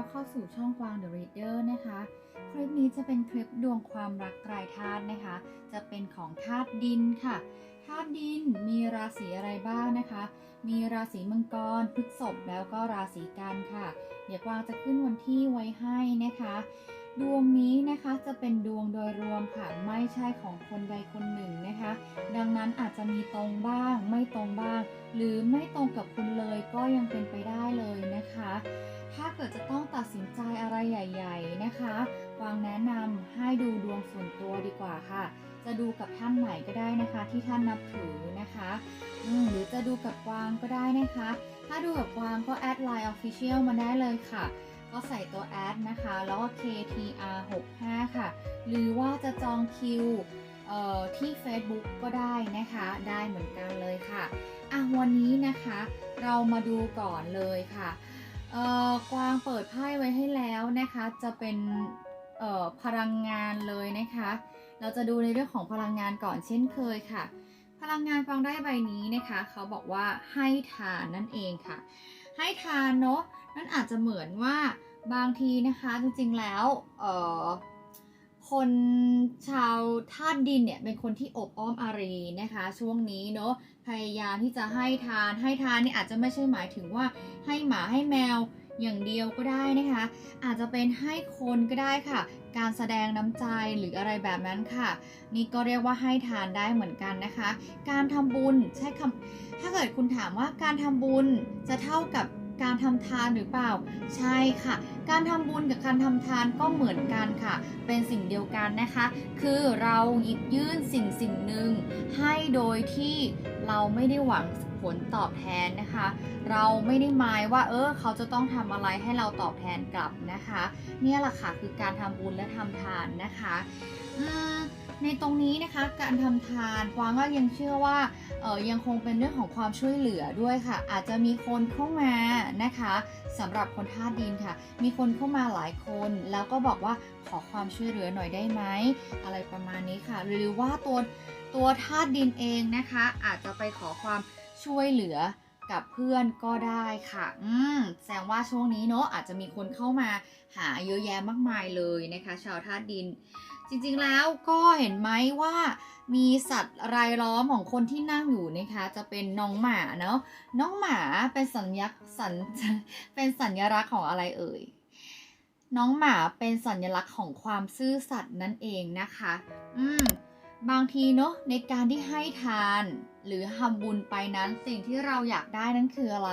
รับเข้าสู่ช่องกวาง The Reader นะคะ คลิปนี้จะเป็นคลิปดวงความรักรายธาตุนะคะ จะเป็นของธาตุดินค่ะ ธาตุดินมีราศีอะไรบ้างนะคะ มีราศีมังกร พฤษภแล้วก็ราศีกันค่ะ เดี๋ยวกวางจะขึ้นวันที่ไว้ให้นะคะ ดวงนี้นะคะจะเป็นดวงโดยรวมค่ะ ไม่ใช่ของคนใดคนหนึ่งนะคะ ดังนั้นอาจจะมีตรงบ้าง ไม่ตรงบ้าง หรือไม่ตรงกับคุณเลยก็ยังเป็นไปได้เลยนะคะ ถ้าเกิดจะต้องตัดสินใจอะไรใหญ่ ๆนะคะวางแนะนำให้ดูดวงส่วนตัวดีกว่าค่ะ จะดูกับท่านไหนก็ได้นะคะ ที่ท่านนับถือนะคะหรือจะดูกับกวางก็ได้นะคะ ถ้าดูกับกวางก็แอดไลน์ Official มาได้เลยค่ะ ก็ใส่ตัวแอดนะคะ แล้วก็ KTR 65ค่ะ หรือว่าจะจองคิวที่ Facebook ก็ได้นะคะ ได้เหมือนกันเลยค่ะอะวันนี้นะคะ เรามาดูก่อนเลยค่ะ เอ่อกวางเปิดไพ่ไว้ให้แล้วนะคะ จะเป็นเอ่อพลังงานเลยนะคะ เราจะดูในเรื่องของพลังงานก่อนเช่นเคยค่ะ พลังงานฟังได้ใบนี้นะคะ เขาบอกว่าให้ทานนั่นเองค่ะ ให้ทานเนาะนั่นอาจจะเหมือนว่าบางทีนะคะจริงๆแล้วเอ่อคนชาวธาตุดินเนี่ยเป็นคนที่อบอ้อมอารีนะคะ ช่วงนี้เนาะ พยายามที่จะให้ทาน ให้ทานนี่อาจจะไม่ใช่หมายถึงว่าให้หมาให้แมวอย่างเดียวก็ได้นะคะ อาจจะเป็นให้คนก็ได้ค่ะ การแสดงน้ำใจหรืออะไรแบบนั้นค่ะ นี่ก็เรียกว่าให้ทานได้เหมือนกันนะคะ การทำบุญใช้คำถ้าเกิดคุณถามว่าการทำบุญจะเท่ากับ การทำทานหรือเปล่า ใช่ค่ะ การทำบุญกับการทำทานก็เหมือนกันค่ะ เป็นสิ่งเดียวกันนะคะ คือเราหยิบยื่นสิ่งสิ่งหนึ่งให้โดยที่เราไม่ได้หวังผลตอบแทนนะคะ เราไม่ได้หมายว่า เออ เขาจะต้องทำอะไรให้เราตอบแทนกลับนะคะ เนี่ยแหละค่ะคือการทำบุญและทำทานนะคะ อืม ในตรงนี้นะคะการทำทานกวางก็ยังเชื่อว่าเออยังคงเป็นเรื่องของความช่วยเหลือด้วยค่ะ อาจจะมีคนเข้ามานะคะสำหรับคนธาตุดินค่ะ มีคนเข้ามาหลายคน แล้วก็บอกว่าขอความช่วยเหลือหน่อยได้ไหมอะไรประมาณนี้ค่ะ หรือว่าตัวตัวธาตุดินเองนะคะ อาจจะไปขอความช่วยเหลือกับเพื่อนก็ได้ค่ะ อืม แสดงว่าช่วงนี้เนาะอาจจะมีคนเข้ามาหาเยอะแยะมากมายเลยนะคะ ชาวธาตุดิน จริงๆแล้วก็เห็นไหมว่ามีสัตว์รายล้อมของคนที่นั่งอยู่นะคะ จะเป็นน้องหมาเนาะน้องหมาเป็นสัญลักษณ์สัญเป็นสัญลักษณ์ของอะไรเอ่ยน้องหมาเป็นสัญลักษณ์ของความซื่อสัตย์นั่นเองนะคะ อืม บางทีเนาะในการที่ให้ทานหรือทำบุญไปนั้นสิ่งที่เราอยากได้นั้นคืออะไร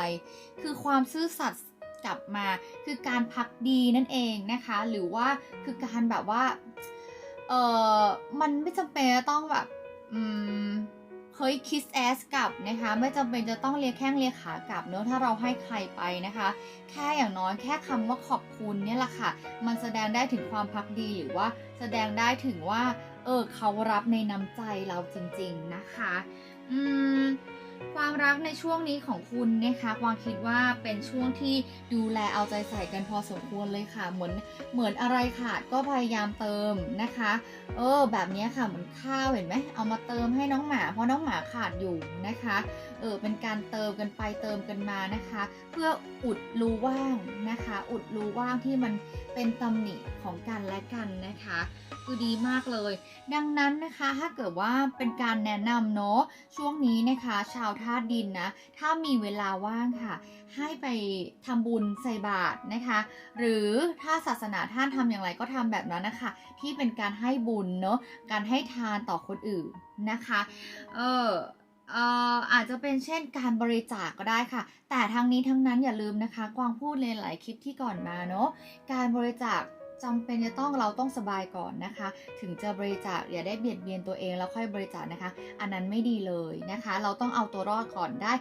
คือความซื่อสัตย์กลับมา คือการพักดีนั่นเองนะคะ หรือว่าคือการแบบว่า เออมันไม่จำเป็นจะต้องแบบอืมเฮ้ยคิสแอสกลับนะคะ ไม่จำเป็นจะต้องเลียแข้งเลียขากลับเนอะถ้าเราให้ใครไปนะคะ แค่อย่างน้อยแค่คำว่าขอบคุณเนี่ยแหละค่ะ มันแสดงได้ถึงความพักดีหรือว่าแสดงได้ถึงว่า เออเขารับในน้ำใจเราจริง ๆนะคะ อืม ความรักในช่วงนี้ของคุณนะคะกวางคิดว่าเป็นช่วงที่ดูแลเอาใจใส่กันพอสมควรเลยค่ะ เหมือนเหมือนอะไรขาดก็พยายามเติมนะคะ เออ แบบนี้ค่ะเหมือนข้าวเห็นไหมเอามาเติมให้น้องหมา เพราะน้องหมาขาดอยู่นะคะ เออเป็นการเติมกันไปเติมกันมานะคะ เพื่ออุดรูว่างนะคะ อุดรูว่างที่มันเป็นตำหนิของกันและกันนะคะคือดีมากเลย ดังนั้นนะคะถ้าเกิดว่าเป็นการแนะนำเนาะช่วงนี้นะคะชาวธาตุดินนะ ถ้ามีเวลาว่างค่ะ ให้ไปทำบุญใส่บาตรนะคะ หรือถ้าศาสนาท่านทำอย่างไรก็ทำแบบนั้นนะคะ ที่เป็นการให้บุญเนาะ การให้ทานต่อคนอื่นนะคะ เออเอ่ออาจจะเป็นเช่นการบริจาคกก็ได้ค่ะ แต่ทั้งนี้ทั้งนั้นอย่าลืมนะคะ กวางพูดเลยหลายคลิปที่ก่อนมาเนาะ การบริจาค จำเป็นจะต้องเราต้องสบายก่อนนะคะ ถึงจะบริจาคอย่าได้เบียดเบียนตัวเองแล้วค่อยบริจาคนะคะ อันนั้นไม่ดีเลยนะคะ เราต้องเอาตัวรอดก่อนได้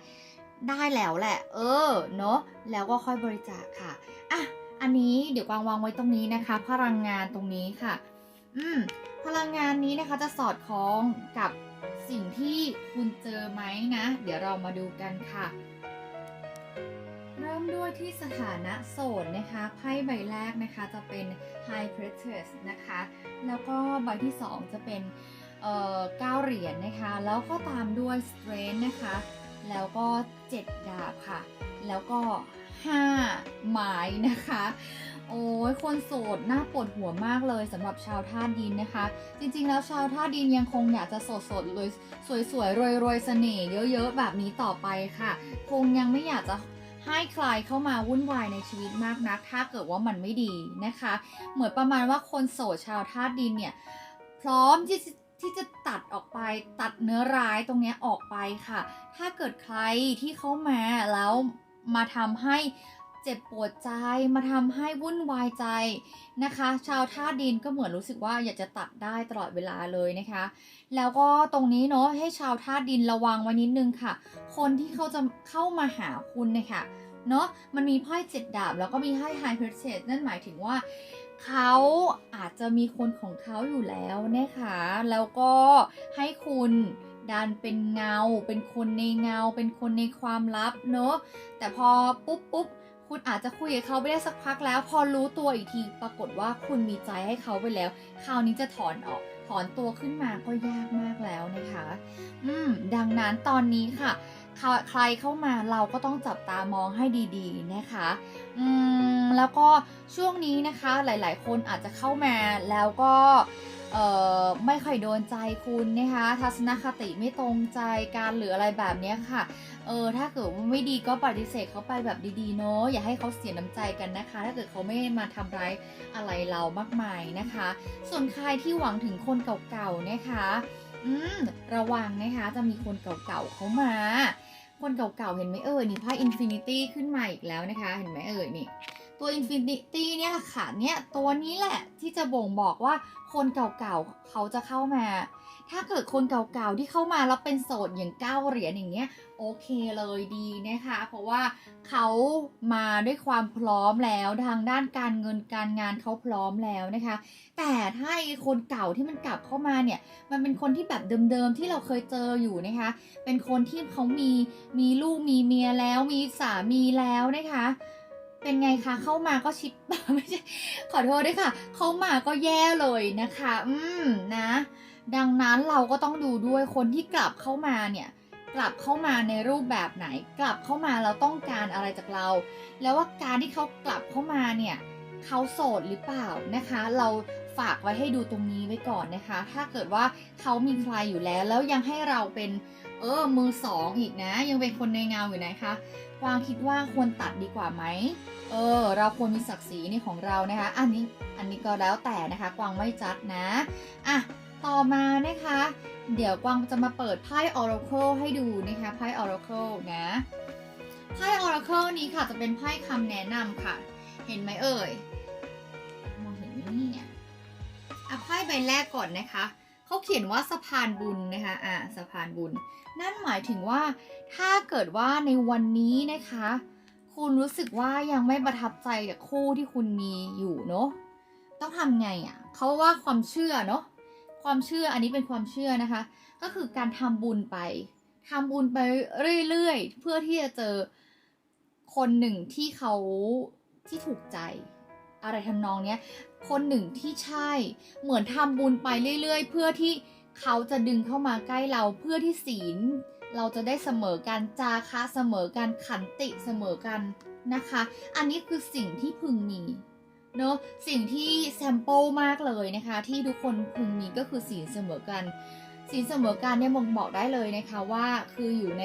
ได้แล้วแหละ เออเนาะแล้วก็ค่อยบริจาคค่ะอะอันนี้เดี๋ยววางวางไว้ตรงนี้นะคะ พลังงานตรงนี้ค่ะ อืมพลังงานนี้นะคะจะสอดคล้องกับสิ่งที่คุณเจอไหมนะ เดี๋ยวเรามาดูกันค่ะ เริ่มด้วยที่สถานะโสดนะคะไพ่ใบแรกนะคะจะเป็น High Priestess นะคะ แล้วก็ใบที่ 2 จะเป็นเก้าเหรียญนะคะ แล้วก็ตามด้วย Strength นะคะ แล้วก็ 7 ดาบค่ะ แล้วก็ห้าหมายนะคะ โอ้ยคนโสดน่าปวดหัวมากเลยสำหรับชาวท่าตุดินนะคะ จริงๆแล้วชาวท่าตุดินยังคงอยากจะโสดสดๆเลยสวยๆรวยๆเสน่ห์เยอะๆ แบบนี้ต่อไปค่ะ คงยังไม่อยากจะ ให้ใครเข้ามาวุ่นวายในชีวิตมากนัก ถ้าเกิดว่ามันไม่ดีนะคะ เหมือนประมาณว่าคนโสดชาวธาตุดินเนี่ย พร้อมที่จะที่จะตัดออกไปตัดเนื้อร้ายตรงเนี้ยออกไปค่ะ ถ้าเกิดใครที่เข้ามาแล้วมาทำให้ เจ็บปวดใจมาทำให้วุ่นวายใจนะคะ ชาวธาตุดินก็เหมือนรู้สึกว่าอยากจะตัดได้ตลอดเวลาเลยนะคะ แล้วก็ตรงนี้เนาะให้ชาวธาตุดินระวังไว้นิดนึงค่ะ คนที่เขาจะเข้ามาหาคุณเนยคะเนาะมันมีไพ่เจ็ดดาบแล้วก็มีไพ่ไฮเพรสเซสนั่นหมายถึงว่าเขาอาจจะมีคนของเขาอยู่แล้วนะคะแล้วก็ให้คุณดันเป็นเงา เป็นคนในเงา เป็นคนในความลับเนอะแต่พอปุ๊บปุ๊บ คุณอาจจะคุยกับเขาไปได้สักพักแล้ว พอรู้ตัวอีกทีปรากฏว่าคุณมีใจให้เขาไปแล้ว คราวนี้จะถอนออก ถอนตัวขึ้นมาก็ยากมากแล้วนะคะ อืม ดังนั้นตอนนี้ค่ะ ใครใครเข้ามาเราก็ต้องจับตามองให้ดีๆนะคะ อืม แล้วก็ช่วงนี้นะคะหลาย ๆ คนอาจจะเข้ามาแล้วก็ ไม่ค่อยโดนใจคุณนะคะ ทัศนคติไม่ตรงใจการหรืออะไรแบบนี้ค่ะ เออถ้าเกิดไม่ดีก็ปฏิเสธเขาไปแบบดีๆเนาะอย่าให้เขาเสียน้ำใจกันนะคะ ถ้าเกิดเขาไม่มาทำร้ายอะไรเรามากมายนะคะ ส่วนใครที่หวังถึงคนเก่าๆนะคะอืมระวังนะคะจะมีคนเก่าๆเขามาคนเก่าๆเห็นไหมเอ่ยนี่ไพ่อินฟินิตี้ขึ้นมาอีกแล้วนะคะ เห็นไหมเอ่ยนี่ ตัวอินฟินิตี้เนี่ยแหละค่ะเนี่ยตัวนี้แหละที่จะบ่งบอกว่าคนเก่าๆเขาจะเข้ามา ถ้าเกิดคนเก่าๆที่เข้ามาแล้วเป็นโสดอย่างเก้าเหรียญอย่างเงี้ยโอเคเลยดีนะคะ เพราะว่าเขามาด้วยความพร้อมแล้วทางด้านการเงินการงานเขาพร้อมแล้วนะคะ แต่ถ้าไอ้คนเก่าที่มันกลับเข้ามาเนี่ยมันเป็นคนที่แบบเดิมๆที่เราเคยเจออยู่นะคะ เป็นคนที่เขามีมีลูกมีเมียแล้วมีสามีแล้วนะคะ เป็นไงคะเข้ามาก็ชิปไม่ใช่ขอโทษด้วยค่ะ เข้ามาก็แย่เลยนะคะ อืมนะ ดังนั้นเราก็ต้องดูด้วยคนที่กลับเข้ามาเนี่ยกลับเข้ามาในรูปแบบไหน กลับเข้ามาเราต้องการอะไรจากเรา แล้วว่าการที่เขากลับเข้ามาเนี่ยเขาโสดหรือเปล่านะคะ เราฝากไว้ให้ดูตรงนี้ไว้ก่อนนะคะ ถ้าเกิดว่าเขามีใครอยู่แล้ว แล้วยังให้เราเป็นเออมือสองอีกนะ ยังเป็นคนในเงาอยู่นะคะ กวางคิดว่าควรตัดดีกว่าไหม เออ เราควรมีศักดิ์ศรีในของเรานะคะ อันนี้ อันนี้ก็แล้วแต่นะคะ กวางไม่จัดนะ อะ ต่อมานะคะ เดี๋ยวกวางจะมาเปิดไพ่ Oracle ให้ดูนะคะ ไพ่ Oracle นะ ไพ่ Oracle นี้ค่ะจะเป็นไพ่คำแนะนำค่ะ เห็นไหมเอ่ย มองเห็นไหมเนี่ย อะ ไพ่ใบแรกก่อนนะคะ เขาเขียนว่าสะพานบุญนะคะอะสะพานบุญ นั่นหมายถึงว่า ถ้าเกิดว่าในวันนี้นะคะ คุณรู้สึกว่ายังไม่ประทับใจกับคู่ที่คุณมีอยู่เนาะต้องทำไงอะ่ะเขาว่าความเชื่อเนาะความเชื่ออันนี้เป็นความเชื่อนะคะ ก็คือการทำบุญไปทำบุญไปเรื่อยๆ เพื่อที่จะเจอคนหนึ่งที่เขาที่ถูกใจ อะไรทำนองเนี้ย คนหนึ่งที่ใช่ เหมือนทำบุญไปเรื่อย ๆ เพื่อที่เขาจะดึงเข้ามาใกล้เราเพื่อที่ศีล เราจะได้เสมอกันจาคะเสมอกันขันติเสมอกันนะคะ อันนี้คือสิ่งที่พึงมีเนอะสิ่งที่แซมเปิลมากเลยนะคะ ที่ทุกคนพึงมีก็คือศีลเสมอกันศีลเสมอกันเนี่ยมงบอกได้เลยนะคะว่าคืออยู่ใน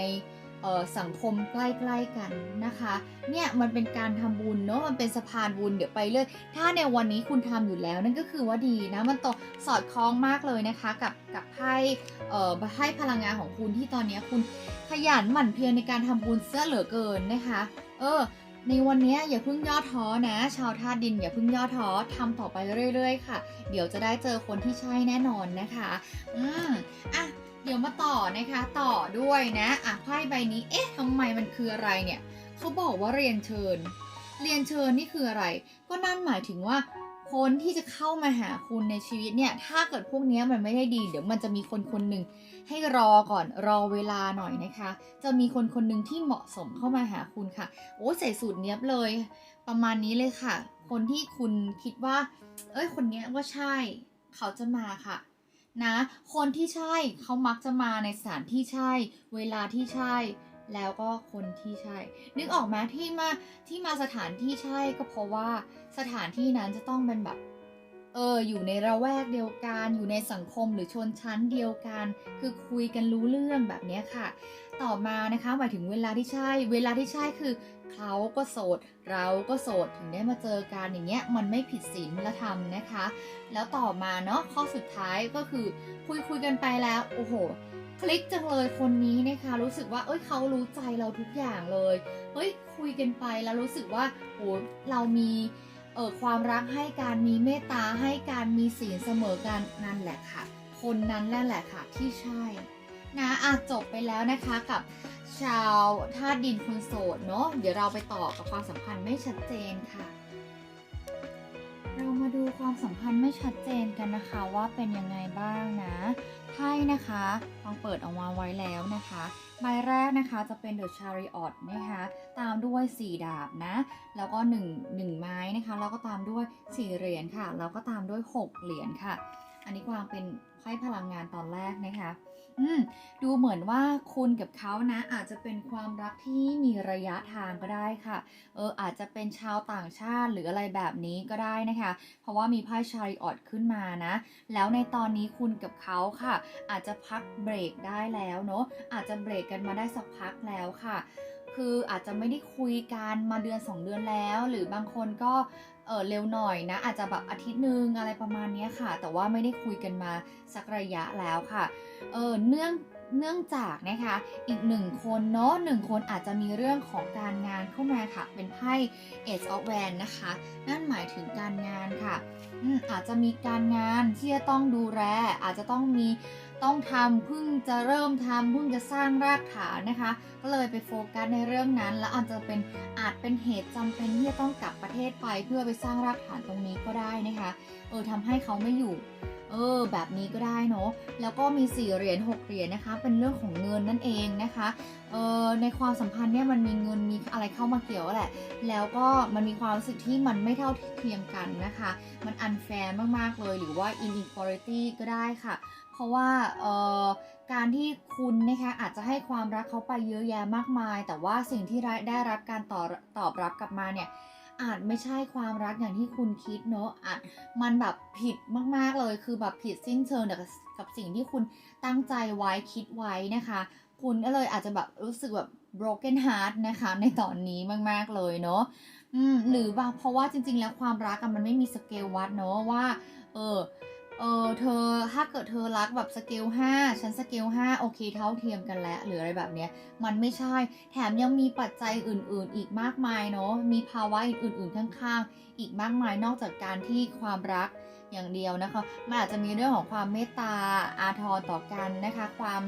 สังคมใกล้ๆกันนะคะ เนี่ยมันเป็นการทำบุญเนาะมันเป็นสะพานบุญเดี๋ยวไปเรื่อยถ้าในวันนี้คุณทำอยู่แล้วนั่นก็คือว่าดีนะมันตอสอดคล้องมากเลยนะคะกับกับไพ่เอ่อไพ่พลังงานของคุณที่ตอนนี้คุณขยันหมั่นเพียรในการทำบุญเสื้อเหลือเกินนะคะ เออในวันนี้อย่าเพิ่งย่อท้อนะ ชาวธาตุดินอย่าเพิ่งย่อท้อทำต่อไปเรื่อย ๆ ค่ะ เดี๋ยวจะได้เจอคนที่ใช่แน่นอนนะคะ อืมอะ เดี๋ยวมาต่อนะคะ ต่อด้วยนะอะไพ่ใบนี้ เอ๊ะทำไมมันคืออะไรเนี่ยเขาบอกว่าเรียนเชิญ เรียนเชิญนี่คืออะไร ก็นั่นหมายถึงว่า คนที่จะเข้ามาหาคุณในชีวิตเนี่ย ถ้าเกิดพวกนี้มันไม่ได้ดี เดี๋ยวมันจะมีคนคนหนึ่งให้รอก่อนรอเวลาหน่อยนะคะ จะมีคนคนหนึ่งที่เหมาะสมเข้ามาหาคุณค่ะ โอ้ใส่สูตรเนี้ยบเลย ประมาณนี้เลยค่ะ คนที่คุณคิดว่า เอ้ยคนเนี้ยว่าใช่ เขาจะมาค่ะ นะ คนที่ใช่เขามักจะมาในสถานที่ใช่ เวลาที่ใช่ แล้วก็คนที่ใช่ นึกออกไหมาที่มาที่มาสถานที่ใช่ก็เพราะว่าสถานที่นั้นจะต้องเป็นแบบเอออยู่ในระแวกเดียวกัน อยู่ในสังคมหรือชนชั้นเดียวกัน คือคุยกันรู้เรื่องแบบนี้ค่ะ ต่อมานะคะหมายถึงเวลาที่ใช่ เวลาที่ใช่คือ เขาก็โสด เราก็โสดถึงได้มาเจอกันอย่างเงี้ยมันไม่ผิดศีลธรรมนะคะ แล้วต่อมาเนาะข้อสุดท้ายก็คือคุยคุยกันไปแล้วโอ้โหคลิกจังเลยคนนี้นะคะรู้สึกว่าเอ้ยเขารู้ใจเราทุกอย่างเลยเฮ้ยคุยกันไปแล้วรู้สึกว่าโอ้เรามีเออความรักให้การมีเมตตาให้การมีศีลเสมอกันนั่นแหละค่ะ คนนั้นนั่นแหละค่ะที่ใช่ นะอะจบไปแล้วนะคะกับชาวธาตุดินคนโสดเนาะเดี๋ยวเราไปต่อกับความสัมพันธ์ไม่ชัดเจนค่ะ เรามาดูความสัมพันธ์ไม่ชัดเจนกันนะคะว่าเป็นยังไงบ้างนะไพ่นะคะลองเปิดออกมาไว้แล้วนะคะใบแรกนะคะจะเป็น The Chariot นะคะ ตามด้วย 4 ดาบนะ แล้วก็ 1 1 ไม้นะคะ แล้วก็ตามด้วย 4 เหรียญค่ะ แล้วก็ตามด้วย 6 เหรียญค่ะ อันนี้วางเป็นไพ่พลังงานตอนแรกนะคะ อืมดูเหมือนว่าคุณกับเขานะ อาจจะเป็นความรักที่มีระยะทางก็ได้ค่ะ เอออาจจะเป็นชาวต่างชาติหรืออะไรแบบนี้ก็ได้นะคะ เพราะว่ามีไพ่ชาริออตขึ้นมานะ แล้วในตอนนี้คุณกับเขาค่ะ อาจจะพักเบรกได้แล้วเนาะอาจจะเบรกกันมาได้สักพักแล้วค่ะคืออาจจะไม่ได้คุยกันมาเดือน 2 เดือนแล้ว หรือบางคนก็ ออเร็วหน่อยนะ อาจจะแบบอาทิตย์หนึงอะไรประมาณนี้ค่ะ แต่ว่าไม่ได้คุยกันมาสักระยะแล้วค่ะเออเนื่องเนื่องจากนะคะอีกหนึ่งคนเนาะหนึ่งคนอาจจะมีเรื่องของการงานเข้ามาค่ะ เป็นไพ่ Ace of Wands นะคะ นั่นหมายถึงการงานค่ะอาจจะมีการงานที่จะต้องดูแลอาจจะต้องมี ต้องทำเพิ่งจะเริ่มทำเพิ่งจะสร้างรากฐานนะคะ ก็เลยไปโฟกัสในเรื่องนั้น แล้วอาจจะเป็นอาจเป็นเหตุจำเป็นที่จะต้องกลับประเทศไปเพื่อไปสร้างรากฐานตรงนี้ก็ได้นะคะเออทำให้เขาไม่อยู่เออแบบนี้ก็ได้เนาะแล้วก็มี 4 เหรียญ6เหรียญนะคะ เป็นเรื่องของเงินนั่นเองนะคะเออในความสัมพันธ์เนี่ยมันมีเงินมีอะไรเข้ามาเกี่ยวแหละ แล้วก็มันมีความรู้สึกที่มันไม่เท่าเทียมกันนะคะ มันอันแฟร์มากๆเลยหรือว่า inequality ก็ได้ค่ะ ราะว่าเอ่อการที่คุณนะคะอาจจะให้ความรักเขาไปเยอะแยะมากมาย แต่ว่าสิ่งที่ได้รับการตอบตอบรับกลับมาเนี่ยอาจไม่ใช่ความรักอย่างที่คุณคิดเนอะอาจมันแบบผิดมากๆเลย คือแบบผิดสิ้นเชิงกับกับสิ่งที่คุณตั้งใจไว้คิดไว้นะคะ คุณก็เลยอาจจะแบบรู้สึกแบบ broken heart นะคะ ในตอนนี้มากๆเลยเนอะอืมหรือว่าเพราะว่าจริง ๆ แล้วความรักมันไม่มีสเกลวัดเนอะว่า เออ เออเธอถ้าเกิดเธอรักแบบสเกล5ฉันสเกล5โอเคเท่าเทียมกันแล้วหรืออะไรแบบเนี้ยมันไม่ใช่ แถมยังมีปัจจัยอื่น ๆ อีกมากมายเนาะมีภาวะอื่น ๆ ข้างๆ อีกมากมายนอกจากการที่ความรักอย่างเดียวนะคะ มันอาจจะมีเรื่องของความเมตตาอาทรต่อกันนะคะ ความ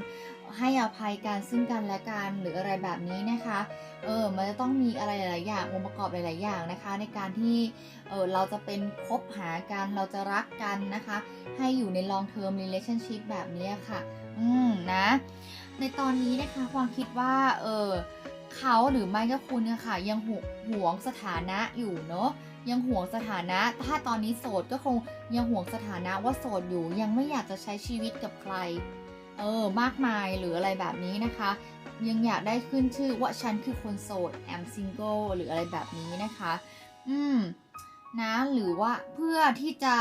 ให้อภัยกันซึ่งกันและกันหรืออะไรแบบนี้นะคะ เออ มันจะต้องมีอะไรหลาย ๆ อย่างองค์ประกอบหลาย ๆ อย่างนะคะ ในการที่ เออเราจะเป็นคบหากัน เราจะรักกันนะคะ ให้อยู่ใน long term relationship แบบนี้ค่ะ อืม นะ ในตอนนี้นะคะ ความคิดว่า เออเขาหรือไม่ก็คุณเนี่ยค่ะยังหวหวงสถานะอยู่เนาะยังห่วงสถานะ ถ้าตอนนี้โสดก็คงยังห่วงสถานะว่าโสดอยู่ ยังไม่อยากจะใช้ชีวิตกับใคร เออมากมายหรืออะไรแบบนี้นะคะ ยังอยากได้ขึ้นชื่อว่าฉันคือคนโสด am single หรืออะไรแบบนี้นะคะ อืมนะหรือว่าเพื่อที่จะ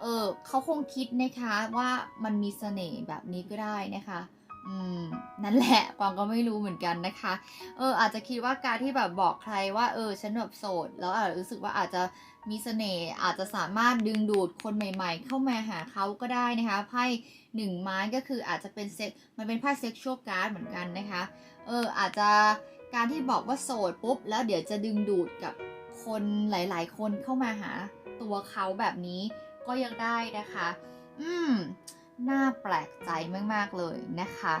เออเขาคงคิดนะคะว่ามันมีเสน่ห์แบบนี้ก็ได้นะคะ อืมนั่นแหละกวางก็ไม่รู้เหมือนกันนะคะ เออ อาจจะคิดว่าการที่แบบบอกใครว่า เออ ฉันแบบโสด แล้วอาจจะรู้สึกว่าอาจจะมีเสน่ห์ อาจจะสามารถดึงดูดคนใหม่ ๆ เข้ามาหาเขาก็ได้นะคะ ไพ่หนึ่งไม้ก็คืออาจจะเป็นเซ็ก มันเป็นไพ่เซ็กชวลการ์ดเหมือนกันนะคะ เออ อาจจะการที่บอกว่าโสดปุ๊บ แล้วเดี๋ยวจะดึงดูดกับคนหลาย ๆ คนเข้ามาหาตัวเขาแบบนี้ก็ยังได้นะคะ อืม น่าแปลกใจมากๆเลยนะคะ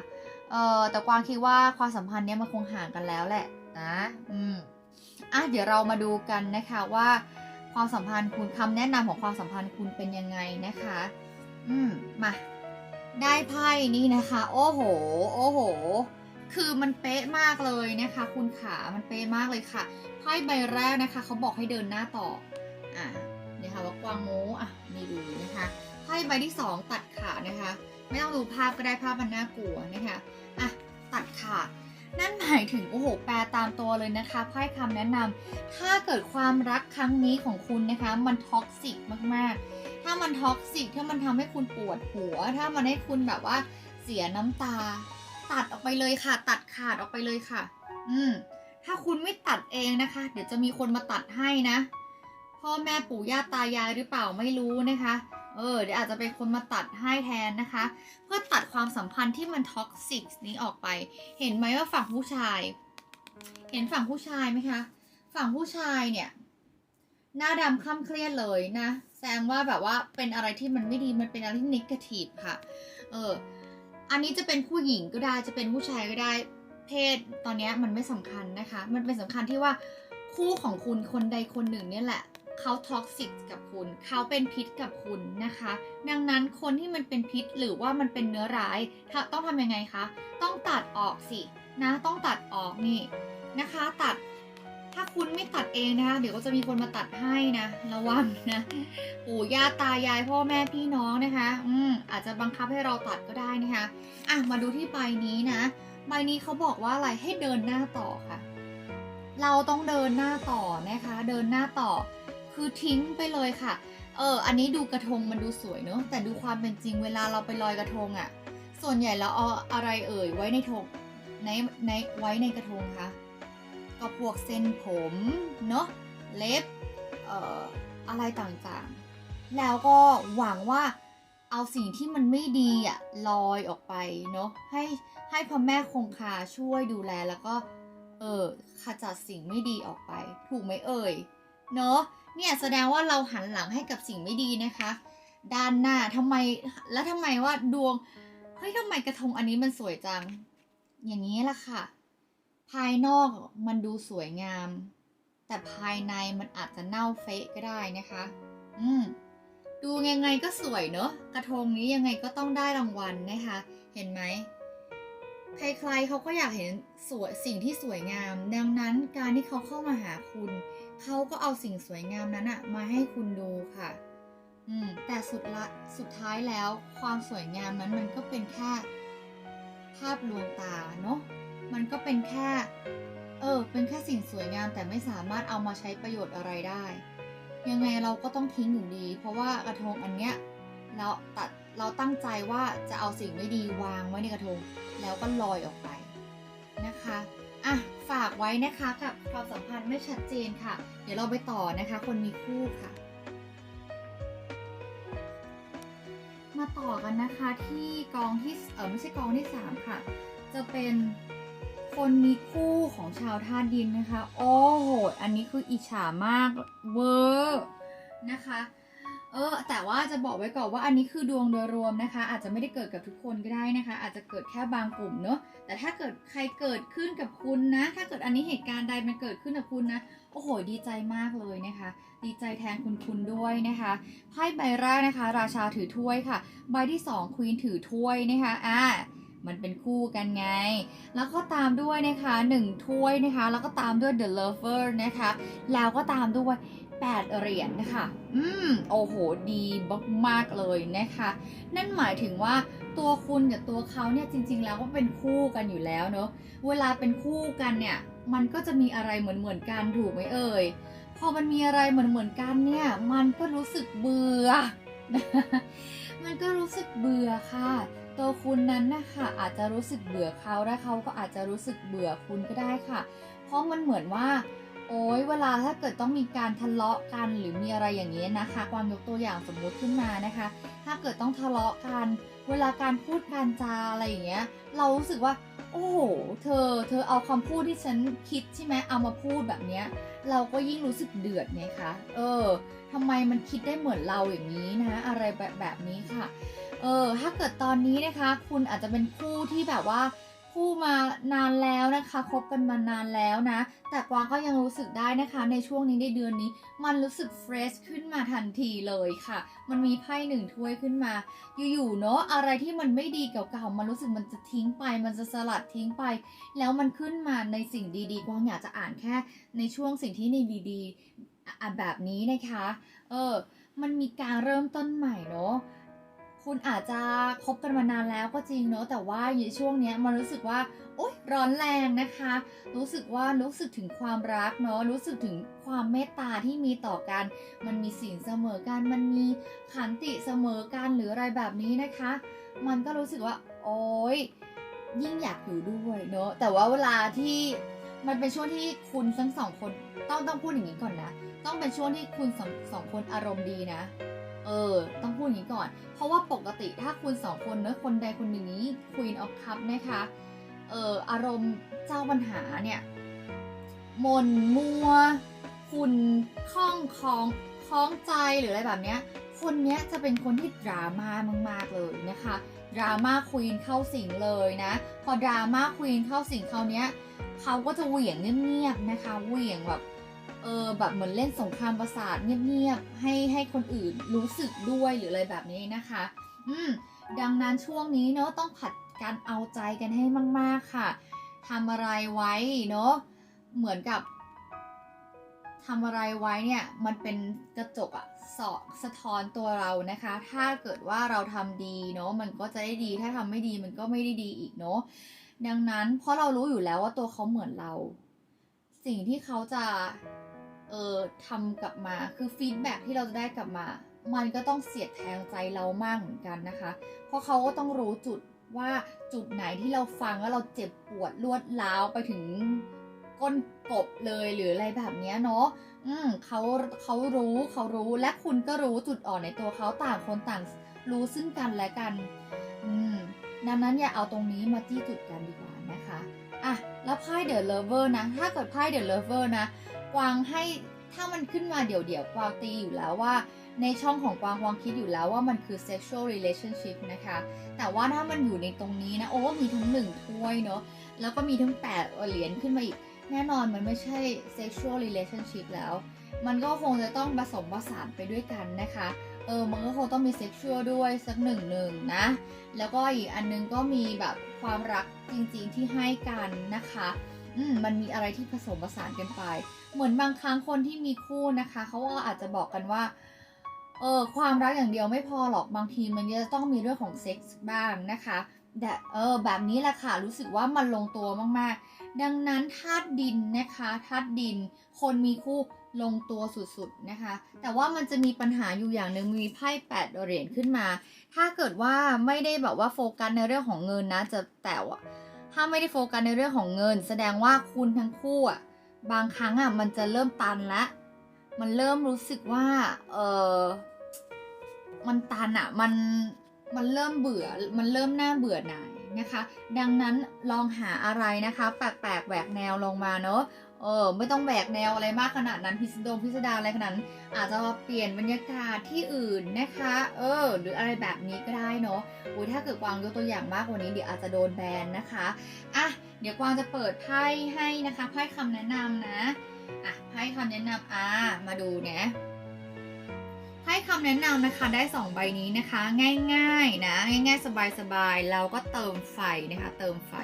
เออแต่กวางคิดว่าความสัมพันธ์เนี้ยมันคงห่างกันแล้วแหละนะอืมอะเดี๋ยวเรามาดูกันนะคะว่าความสัมพันธ์คุณคำแนะนำของความสัมพันธ์คุณเป็นยังไงนะคะ อืมมาได้ไพ่นี่นะคะ โอ้โห โอ้โห คือมันเป๊ะมากเลยนะคะ คุณขามันเป๊ะมากเลยค่ะไพ่ใบแรกนะคะเขาบอกให้เดินหน้าต่ออะเดี๋ยวค่ะว่ากวางโมอะนี่ดูนะคะ ไพ่ใบที่สองตัดขาดนะคะ ไม่ต้องดูภาพก็ได้ภาพมันน่ากลัวนะคะอะตัดขาดนั่นหมายถึงโอ้โหแปลตามตัวเลยนะคะไพ่คำแนะนำถ้าเกิดความรักครั้งนี้ของคุณนะคะ มันท็อกซิกมากๆ ถ้ามันท็อกซิกถ้ามันทำให้คุณปวดหัว ถ้ามันให้คุณแบบว่าเสียน้ำตา ตัดออกไปเลยค่ะ ตัดขาดออกไปเลยค่ะ อืมถ้าคุณไม่ตัดเองนะคะ เดี๋ยวจะมีคนมาตัดให้นะ พ่อแม่ปู่ย่าตายายหรือเปล่าไม่รู้นะคะ เออเดี๋ยวอาจจะเป็นคนมาตัดให้แทนนะคะ เพื่อตัดความสัมพันธ์ที่มันท็อกซิกนี้ออกไป เห็นไหมว่าฝั่งผู้ชาย เห็นฝั่งผู้ชายไหมคะ ฝั่งผู้ชายเนี่ยหน้าดำคล่ำเครียดเลยนะแสดงว่าแบบว่าเป็นอะไรที่มันไม่ดีมันเป็นอะไรที่นิเกทีฟค่ะ เออ อันนี้จะเป็นผู้หญิงก็ได้จะเป็นผู้ชายก็ได้ เพศตอนนี้มันไม่สำคัญนะคะ มันเป็นสำคัญที่ว่าคู่ของคุณคนใดคนหนึ่งเนี่ยแหละ เขาท็อกซิกกับคุณ เขาเป็นพิษกับคุณนะคะ ดังนั้นคนที่มันเป็นพิษหรือว่ามันเป็นเนื้อร้ายาต้องทำยังไงคะ ต้องตัดออกสินะ ต้องตัดออกนี่นะคะ ตัด ถ้าคุณไม่ตัดเองนะคะ เดี๋ยวก็จะมีคนมาตัดให้นะ ระวังนะ ปู่ย่าตายายพ่อแม่พี่น้องนะคะ อืมอาจจะบังคับให้เราตัดก็ได้นะคะ อะ มาดูที่ใบนี้นะ ใบนี้เขาบอกว่าอะไร ให้เดินหน้าต่อค่ะ เราต้องเดินหน้าต่อนะคะ เดินหน้าต่อ คือทิ้งไปเลยค่ะ เออ อันนี้ดูกระทงมันดูสวยเนอะ แต่ดูความเป็นจริงเวลาเราไปลอยกระทงอะ่ะ ส่วนใหญ่เราเอาอะไรเอ่ยไว้ในธงในในไว้ในกระทงคะก็พวกเส้นผมเนาะเล็บ เอ่อ อะไรต่างๆ แล้วก็หวังว่าเอาสิ่งที่มันไม่ดีอะลอยออกไปเนาะให้ให้พ่อแม่คงคาช่วยดูแลแล้วก็ เออขจัดสิ่งไม่ดีออกไป ถูกไหมเอ่ย เนาะ เนี่ยแสดงว่าเราหันหลังให้กับสิ่งไม่ดีนะคะ ด้านหน้าทำไมแล้วทำไมว่าดวงเฮ้ยทำไมกระทงอันนี้มันสวยจัง อย่างนี้แหละค่ะ ภายนอกมันดูสวยงาม แต่ภายในมันอาจจะเน่าเฟะก็ได้นะคะ อืมดูยังไงก็สวยเนอะกระทงนี้ยังไงก็ต้องได้รางวัลนะคะ เห็นไหมใครๆเขาก็อยากเห็นสวยสิ่งที่สวยงาม ดังนั้นการที่เขาเข้ามาหาคุณ เขาก็เอาสิ่งสวยงามนั้นอะมาให้คุณดูค่ะ อืม แต่สุดละสุดท้ายแล้วความสวยงามนั้นมันก็เป็นแค่ภาพลวงตาเนาะ มันก็เป็นแค่ เออ เป็นแค่สิ่งสวยงามแต่ไม่สามารถเอามาใช้ประโยชน์อะไรได้ ยังไงเราก็ต้องทิ้งอยู่ดี เพราะว่ากระทงอันเนี้ยเราตัดเราตั้งใจว่าจะเอาสิ่งไม่ดีวางไว้ในกระทง แล้วก็ลอยออกไปนะคะ อะฝากไว้นะคะกับความสัมพันธ์ไม่ชัดเจนค่ะ เดี๋ยวเราไปต่อนะคะ คนมีคู่ค่ะ มาต่อกันนะคะที่กองที่เออไม่ใช่กองที่3ค่ะ จะเป็นคนมีคู่ของชาวธาตุดินนะคะ โอ้โห อันนี้คืออิจฉามากเวอร์นะคะ เออแต่ว่าจะบอกไว้ก่อนว่าอันนี้คือดวงโดยรวมนะคะ อาจจะไม่ได้เกิดกับทุกคนก็ได้นะคะ อาจจะเกิดแค่บางกลุ่มเนอะแต่ถ้าเกิดใครเกิดขึ้นกับคุณนะ ถ้าเกิดอันนี้เหตุการณ์ใดมันเกิดขึ้นกับคุณนะโอ้โหดีใจมากเลยนะคะ ดีใจแทนคุณคุณด้วยนะคะไพ่ใบแรกนะคะ ราชาถือถ้วยค่ะ ใบที่2ควีนถือถ้วยนะคะอ่ามันเป็นคู่กันไง แล้วก็ตามด้วยนะคะ1ถ้วยนะคะ แล้วก็ตามด้วย the lover นะคะ แล้วก็ตามด้วย 8 เหรียญนะคะอืม โอ้โห ดีมากๆเลยนะคะ นั่นหมายถึงว่าตัวคุณกับตัวเขาเนี่ยจริง ๆ แล้วก็เป็นคู่กันอยู่แล้วเนอะเวลาเป็นคู่กันเนี่ย มันก็จะมีอะไรเหมือนเหมือนๆกันถูกไหมเอ่ย พอมันมีอะไรเหมือนเหมือนๆกันเนี่ย มันก็รู้สึกเบื่อ มันก็รู้สึกเบื่อค่ะ ตัวคุณนั้นนะคะอาจจะรู้สึกเบื่อเขาและเขาก็อาจจะรู้สึกเบื่อคุณก็ได้ค่ะ เพราะมันเหมือนว่า โอ๊ยเวลาถ้าเกิดต้องมีการทะเลาะกันหรือมีอะไรอย่างนี้ยนะคะ ความยกตัวอย่างสมมุติขึ้นมานะคะ ถ้าเกิดต้องทะเลาะกัน เวลาการพูดการจาอะไรอย่างเงี้ย เรารู้สึกว่า โอ้โห เธอ เธอเอาคำพูดที่ฉันคิดใช่ไหมเอามาพูดแบบเนี้ย เราก็ยิ่งรู้สึกเดือดไงคะ เออทำไมมันคิดได้เหมือนเราอย่างนี้นะ อะไรแบบแบบนี้ค่ะ เออ ถ้าเกิดตอนนี้นะคะ คุณอาจจะเป็นคู่ที่แบบว่า คู่มานานแล้วนะคะคบกันมานานแล้วนะ แต่กวางก็ยังรู้สึกได้นะคะ ในช่วงนี้ในเดือนนี้ มันรู้สึกเฟรชขึ้นมาทันทีเลยค่ะ มันมีไพ่หนึ่งถ้วยขึ้นมา อยู่ๆเนาะอะไรที่มันไม่ดีเก่าๆมันรู้สึกมันจะทิ้งไป มันจะสลัดทิ้งไป แล้วมันขึ้นมาในสิ่งดีๆกวางอยากจะอ่านแค่ ในช่วงสิ่งที่ในดีๆอะแบบนี้นะคะ เออ มันมีการเริ่มต้นใหม่เนาะ คุณอาจจะคบกันมานานแล้วก็จริงเนอะแต่ว่าอยู่ช่วงเนี้ยมันรู้สึกว่าโอ๊ยร้อนแรงนะคะ รู้สึกว่ารู้สึกถึงความรักเนาะรู้สึกถึงความเมตตาที่มีต่อกัน มันมีสิ่งเสมอกันมันมีขันติเสมอกันหรืออะไรแบบนี้นะคะ มันก็รู้สึกว่า โอ๊ยยิ่งอยากอยู่ด้วยเนอะแต่ว่าเวลาที่มันเป็นช่วงที่คุณทั้งสองคนต้องต้องพูดอย่างนี้ก่อนนะ ต้องเป็นช่วงที่คุณสองสองคนอารมณ์ดีนะ เออ ต้องพูดอย่างนี้ก่อน เพราะว่าปกติถ้าคุณสองคนเนอะคนใดคนหนึ่งนี้ Queen of Cup นะคะ เอออารมณ์เจ้าปัญหาเนี่ยมนมัว คุณคล้องคล้องคล้องใจหรืออะไรแบบเนี้ย คนเนี้ยจะเป็นคนที่ดราม่ามาก ๆ เลยนะคะดราม่าควีนเข้าสิงเลยนะ พอดราม่าควีนเข้าสิงเขาวเนี้ยเขาก็จะเหวี่ยงเงียบๆนะคะเหวี่ยงแบบ เออแบบเหมือนเล่นสงครามประสาทเงียบๆให้ให้คนอื่นรู้สึกด้วยหรืออะไรแบบนี้นะคะ อืมดังนั้นช่วงนี้เนาะต้องผัดการเอาใจกันให้มาก ๆค่ะทำอะไรไว้เนาะเหมือนกับทำอะไรไว้เนี่ยมันเป็นกระจกอะสอสะท้อนตัวเรานะคะ ถ้าเกิดว่าเราทำดีเนาะมันก็จะได้ดีถ้าทำไม่ดีมันก็ไม่ได้ดีอีกเนาะดังนั้นเพราะเรารู้อยู่แล้วว่าตัวเขาเหมือนเรา สิ่งที่เขาจะ เออทำกลับมาคือฟีดแบ็ที่เราจะได้กลับมา มันก็ต้องเสียดแทงใจเรามากเหมือนกันนะคะ เพราะเขาก็ต้องรู้จุดว่าจุดไหนที่เราฟังแล้วเราเจ็บปวดรวดร้าวไปถึงก้นกบเลยหรืออะไรแบบนี้เนาะอืมเขาเขารู้เขารู้และคุณก็รู้จุดอ่อนในตัวเขาต่างคนต่างรู้ซึ่งกันและกัน อืมดังนั้นอย่าเอาตรงนี้มาจี้จุดกันดีกว่านะคะ อะ แล้วไพ่เดอะเลเวอร์นะ ถ้าเกิดไพ่เดอะเลเวอร์นะ กวางให้ถ้ามันขึ้นมาเดี่ยวๆกวางตีอยู่แล้วว่า ในช่องของกวางกวางคิดอยู่แล้วว่ามันคือ sexual relationship นะคะ แต่ว่าถ้ามันอยู่ในตรงนี้นะ โอ้มีทั้งหนึ่งถ้วยเนาะแล้วก็มีทั้งแปดเหรียญขึ้นมาอีก แน่นอนมันไม่ใช่ sexual relationship แล้ว มันก็คงจะต้องผสมผสานไปด้วยกันนะคะเออมันก็คงต้องมี sexual ด้วยสักหนึ่งหนึ่งนะ แล้วก็อีกอันนึงก็มีแบบความรักจริงๆที่ให้กันนะคะ อืมมันมีอะไรที่ผสมผสานกันไป เหมือนบางครั้งคนที่มีคู่นะคะเขาก็อาจจะบอกกันว่าเออความรักอย่างเดียวไม่พอหรอกบางทีมันจะต้องมีเรื่องของเซ็กส์บ้างนะคะแต่เออแบบนี้แหละค่ะรู้สึกว่ามันลงตัวมากๆ ดังนั้นธาตุดินนะคะธาตุดิน คนมีคู่ลงตัวสุดๆนะคะ แต่ว่ามันจะมีปัญหาอยู่อย่างหนึ่งมีไพ่แปดเหรียญขึ้นมา ถ้าเกิดว่าไม่ได้แบบว่าโฟกัสในเรื่องของเงินนะจะแต่ว่าถ้าไม่ได้โฟกัสในเรื่องของเงิน แสดงว่าคุณทั้งคู่อะ บางครั้งอะมันจะเริ่มตันละ มันเริ่มรู้สึกว่า เออมันตันอะ มัน มันเริ่มเบื่อ มันเริ่มน่าเบื่อหน่ายนะคะ ดังนั้นลองหาอะไรนะคะ แปลกๆแหวกแนวลงมาเนาะ เออไม่ต้องแหวกแนวอะไรมากขนาดนั้นพิสดงพิสดารอะไรขนาดนั้น อาจจะเปลี่ยนบรรยากาศที่อื่นนะคะ เออ หรืออะไรแบบนี้ก็ได้เนาะอุ้ยถ้าเกิดกวางยกตัวอย่างมากกว่านี้เดี๋ยวอาจจะโดนแบนนะคะอะเดี๋ยวกวางจะเปิดไพ่ให้นะคะไพ่คำแนะนำนะอะไพ่คำแนะนำอ่ามาดูเนี่ยไพ่คำแนะนำนะคะได้ 2 ใบนี้นะคะ ง่ายๆนะง่ายๆ สบายๆเราก็เติมไฟนะคะ เติมไฟ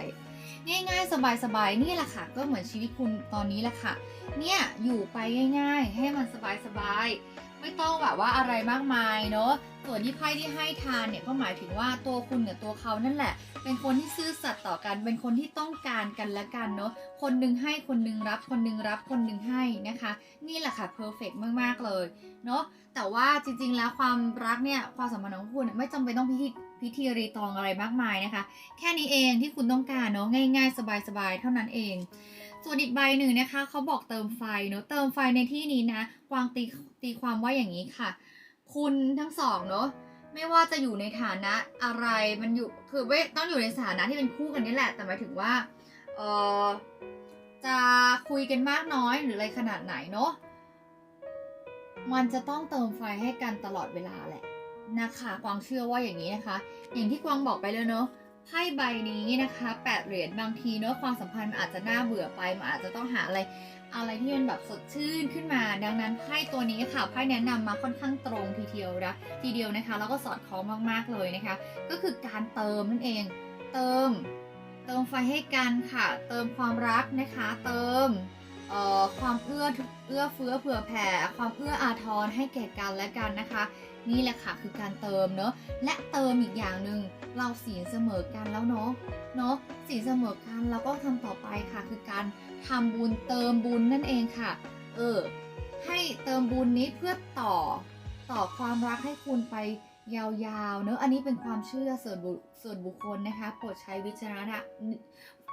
ง่ายๆ สบายๆ นี่แหละค่ะ ก็เหมือนชีวิตคุณตอนนี้แหละค่ะ เนี่ยอยู่ไปง่าย ๆ ให้มันสบายๆ ไม่ต้องแบบว่าอะไรมากมายเนาะ ส่วนที่ไพ่ที่ให้ทานเนี่ยก็หมายถึงว่าตัวคุณกับตัวเขานั่นแหละ เป็นคนที่ซื่อสัตย์ต่อกัน เป็นคนที่ต้องการกันและกันเนาะ คนหนึ่งให้คนหนึ่งรับ คนหนึ่งรับ คนหนึ่งให้นะคะ นี่แหละค่ะเพอร์เฟกมากๆเลยเนาะ แต่ว่าจริงๆ แล้วความรักเนี่ยความสัมพันธ์ของคุณไม่จำเป็นต้องพิธี พิธีรีตองอะไรมากมายนะคะ แค่นี้เองที่คุณต้องการเนาะง่าย ๆ สบายๆ เท่านั้นเอง ส่วนอีกใบหนึ่งนะคะเขาบอกเติมไฟเนาะเติมไฟในที่นี้นะกวางตีตีความว่าอย่างนี้ค่ะ คุณทั้งสองเนาะไม่ว่าจะอยู่ในฐานะอะไรมันอยู่คือไม่ต้องอยู่ในสถานะที่เป็นคู่กันนี่แหละ แต่หมายถึงว่าเออจะคุยกันมากน้อยหรืออะไรขนาดไหนเนาะมันจะต้องเติมไฟให้กันตลอดเวลาแหละ นะคะกวางเชื่อว่าอย่างนี้นะคะ อย่างที่กวางบอกไปแล้วเนาะไพ่ใบนี้นะคะแปดเหรียญบางทีเนาะความสัมพันธ์มันอาจจะน่าเบื่อไปมันอาจจะต้องหาอะไรอะไรที่มันแบบสดชื่นขึ้นมา ดังนั้นไพ่ตัวนี้ค่ะไพ่แนะนำมาค่อนข้างตรงทีเดียวนะทีเดียวนะคะ แล้วก็สอดคล้องมากๆเลยนะคะ ก็คือการเติมนั่นเอง เติม เติมไฟให้กันค่ะ เติมความรักนะคะ เติมความเอื้อเอื้อเฟื้อเผื่อแผ่ ความเอื้ออาทรให้แก่กันและกันนะคะ นี่แหละค่ะคือการเติมเนอะและเติมอีกอย่างหนึ่งเราศีลเสมอกันแล้วเนาะเนาะศีลเสมอกันเราก็ทำต่อไปค่ะ คือการทำบุญเติมบุญนั่นเองค่ะ เออ ให้เติมบุญนี้เพื่อต่อต่อความรักให้คุณไปยาวๆ เนอะอันนี้เป็นความเชื่อส่วนบุส่วนบุคคลนะคะ โปรดใช้วิจารณะ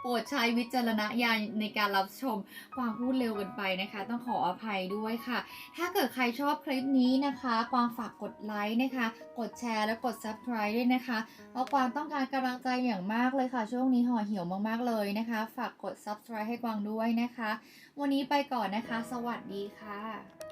โปรดใช้วิจารณญาณในการรับชมกวางพูดเร็วเกันไปนะคะ ต้องขออภัยด้วยค่ะ ถ้าเกิดใครชอบคลิปนี้นะคะกวางฝากกดไลค์นะคะ กดแชร์และกด subscribe ด้วยนะคะเพราะกวางต้องการกำลังใจอย่างมากเลยค่ะ ช่วงนี้ห่อเหี่ยวมากๆเลยนะคะ ฝากกด subscribe ให้กวางด้วยนะคะ วันนี้ไปก่อนนะคะ สวัสดีค่ะ